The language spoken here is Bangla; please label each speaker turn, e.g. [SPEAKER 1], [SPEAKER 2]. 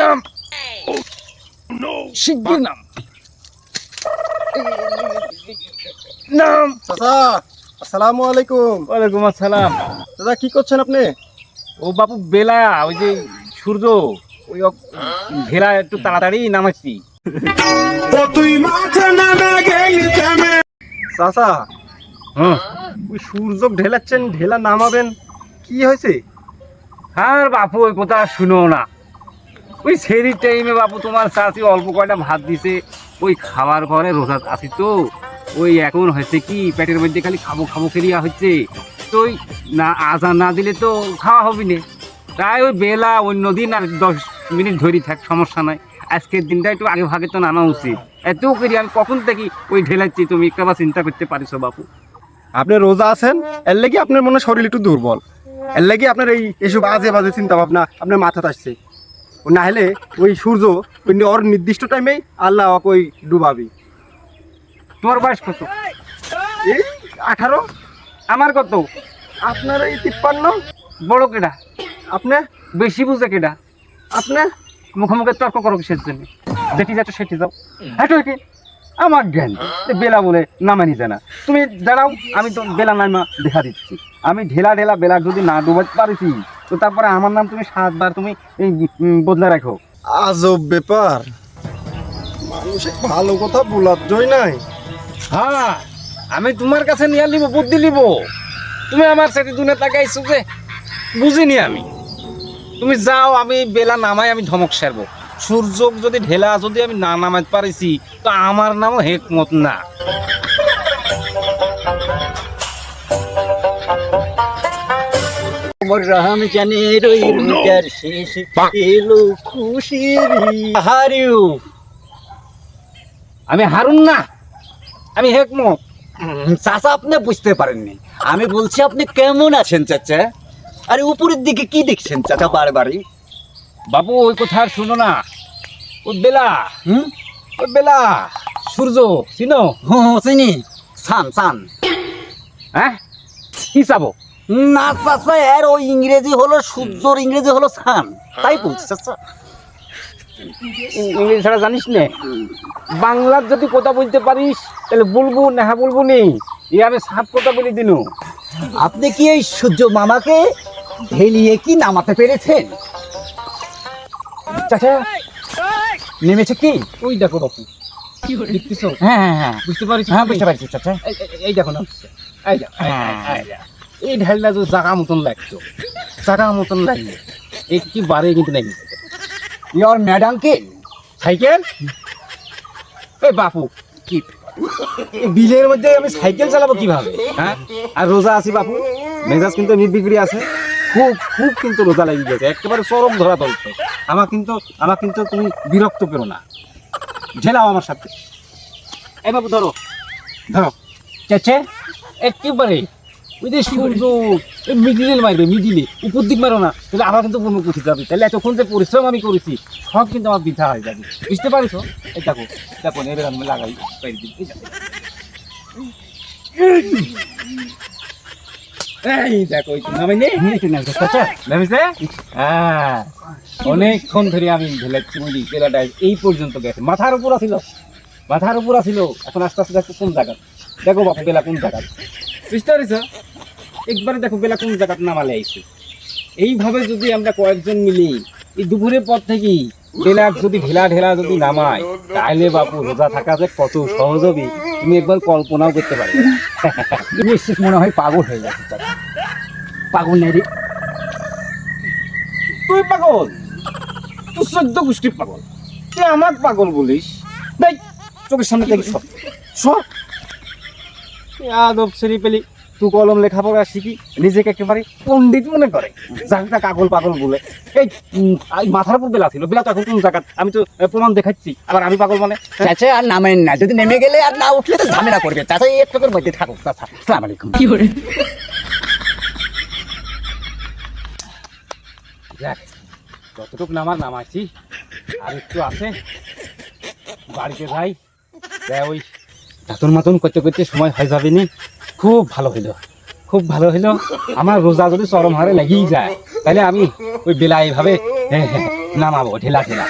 [SPEAKER 1] নাম শিগগির নাম নাম
[SPEAKER 2] চাচা আসসালামু আলাইকুম
[SPEAKER 1] ওয়ালাইকুম আসসালাম
[SPEAKER 2] দাদা কি করছেন আপনি
[SPEAKER 1] ও বাপু বেলা ওই যে সূর্য ওই ভেলা একটু তাড়াতাড়ি নামাচ্ছি
[SPEAKER 2] চাচা
[SPEAKER 1] হ্যাঁ
[SPEAKER 2] ওই সূর্য ঢেলাচ্ছেন ঢেলা নামাবেন কি হয়েছে?
[SPEAKER 1] আর বাপু ওই কথা শুনো না। ওই সেরি টাইমে বাপু তোমার চাষি অল্প কয়টা ভাত দিছে, ওই খাবার পরে রোজা আছি তো। ওই এখন হয়েছে কি, পেটের মধ্যে খালি খাব খাব খেলিয়া হচ্ছে। তো ওই না আজান না দিলে তো খাওয়া হবে না। তাই ওই বেলা অন্য দিন আর দশ মিনিট ধরি থাক, সমস্যা নাই। আজকের দিনটা একটু আগে ভাগে তো নামা উচিত। এত করি আমি কখন থেকে ওই ঢেলাচ্ছি তুমি একটা বার চিন্তা করতে পারিস বাপু।
[SPEAKER 2] আপনি রোজা আছেন, এর লাগি আপনার মনে শরীর একটু দুর্বল। এর লাগি আপনার এই এসব আজে বাজে চিন্তা ভাবনা আপনার মাথাতে আসছে। না হলে ওই সূর্য ওই ওর নির্দিষ্ট টাইমেই আল্লাহ ওই ডুবাবি।
[SPEAKER 1] তোমার বয়স কত?
[SPEAKER 2] এই আঠারো।
[SPEAKER 1] আমার কত?
[SPEAKER 2] আপনার এই তিপ্পান্ন।
[SPEAKER 1] বড় কেডা?
[SPEAKER 2] আপনি?
[SPEAKER 1] বেশি বুঝে কেডা?
[SPEAKER 2] আপনি?
[SPEAKER 1] মুখোমুখি তর্ক করো কিসের জন্য? যেটি যাচ্ছ সেটি যাও হেঁটো হেঁটে আমার জ্ঞান। বেলা বলে নামানি জানা। তুমি দাঁড়াও আমি তো বেলা নামা দেখা দিচ্ছি। আমি ঢেলা ঢেলা বেলা যদি না ডুবাতে পারিছি। তো তারপরে আমার নাম তুমি সাতবার তুমি এই, বদলে রাখো।
[SPEAKER 2] আজব ব্যাপার। মানুষে ভালো কথা বলার জয় নাই।
[SPEAKER 1] হ্যাঁ আমি তোমার কাছে নিয়ে নিব বুদ্ধি নিব। তুমি আমার সাথে দুনে তাকাইছো যে বুঝিনি আমি। তুমি যাও আমি বেলা নামাই আমি ধমক সারবো। সূর্য যদি ঢেলা যদি আমি না নামাতে পারিছি তো আমার নামও হেকমত না।
[SPEAKER 3] রাম জানের ওই রোজার শেষ এলো খুশির
[SPEAKER 1] হারিউ। আমি হারুন না। আমি হেকমত।
[SPEAKER 3] চাচা আপনি বুঝতে পারেননি। আমি বলছি আপনি কেমন আছেন চাচা? আরে উপরের দিকে কি দেখছেন চাচা বারবারই?
[SPEAKER 1] বাবু ওই কথা আর শুনো না। ওই বেলা।
[SPEAKER 3] হুম?
[SPEAKER 1] ওই বেলা। সূর্য চিনো?
[SPEAKER 3] হো চিনি। সান সান
[SPEAKER 1] হ্যাঁ? কি চাবো?
[SPEAKER 3] না চাচা এর ওই ইংরেজি হলো সূর্যর ইংরেজি হলো সান তাই বলছি চাচা।
[SPEAKER 1] ইংরেজি ছাড়া জানিস নে? বাংলার যদি কথা বলতে পারিস তাহলে বলব না হ্যাঁ বলব নি। এ আমি সাত কথা বলে দিনু।
[SPEAKER 3] আপনি কি এই সূর্য মামাকে ঢেলিয়ে কি নামাতে পেরেছেন?
[SPEAKER 1] চাচা
[SPEAKER 3] নেমেছে কি?
[SPEAKER 1] ওই দেখো বাপু। দেখতেছো?
[SPEAKER 3] হ্যাঁ হ্যাঁ হ্যাঁ।
[SPEAKER 1] বুঝতে পারিস?
[SPEAKER 3] হ্যাঁ বুঝতে পারছি চাচা।
[SPEAKER 1] এই দেখো না। এই দেখো, এই- ঢালটা তো জাগা মতন লাগতো, জাগা মতন লাগলে। একটি বারে কিন্তু নেই।
[SPEAKER 3] ইয়র ম্যাডাম কে
[SPEAKER 1] সাইকেল? এই বাপু,
[SPEAKER 3] কি?
[SPEAKER 1] বিলের মধ্যে আমি সাইকেল চালাবো কীভাবে হ্যাঁ? আর রোজা আছি বাপু, মেজাজ কিন্তু নির্বিক্রি আছে। খুব খুব কিন্তু রোজা লেগে গেছে, একেবারে চরম ধরা চলছে আমার কিন্তু আমার কিন্তু তুমি বিরক্ত করো না। ঝেলাও আমার সাথে। এই বাবু ধরো। ধরো। চেচে, একেবারে তাহলে যে পরিশ্রম আমি সব কিন্তু আমার বৃথা হয়ে যাবে। বুঝতে অনেকক্ষণ ধরে আমি ঢেলাচ্ছি মুড়ি এই পর্যন্ত গেছে। মাথার উপর আছিল। মাথার উপর আছিল। এখন আস্তে আস্তে দেখো কোন জায়গা দেখো বাপু, বেলা কোন জায়গা বুঝতে পারিস একবারে দেখো বেলা কোন জায়গা নামালে আইছে। এইভাবে যদি আমরা কয়েকজন মিলি এই দুপুরের পর থেকেই বেলা যদি ঢেলা ঢেলা যদি নামায় তাহলে বাপু রোজা থাকা যে কত সহজ হবে তুমি একবার কল্পনাও করতে পারবে
[SPEAKER 3] নিশ্চিত মনে হয় পাগল হয়ে গেছে পাগল নেই রে।
[SPEAKER 1] তুই পাগল? তুই চোদ্দ গোষ্ঠী পাগল। তুই আমার পাগল বলিস? দেখ চোখের সামনে থেকে সব। সব। আদব শ্রেণি পেলি। তুই কলম লেখাপড়া শিখি নিজেকে একেবারে পণ্ডিত মনে করে। যাকে কাগল পাগল বলে। এই মাথার উপর বেলা ছিল। বেলা তো এখন কোন জায়গা আমি তো প্রমাণ দেখাচ্ছি। আবার আমি পাগল মানে?
[SPEAKER 3] চাচা আর নামেন না। যদি নেমে গেলে আর না উঠলে তো ঝামেলা করবে। চাচা এই একটুকুর মধ্যে থাকুক চাচা। সালাম আলাইকুম।
[SPEAKER 1] দেখ যতটুকু নামার নামাইছি। আর একটু আছে। বাড়িতে যাই। ওই দাঁতন মাতন করতে করতে সময় হয়ে যাবে নি। খুব ভালো হইল। খুব ভালো হইল। আমার রোজা যদি চরম হারে লেগেই যায়, তাহলে আমি ওই বেলা এইভাবে নামাবো, ঢেলা ঢেলা।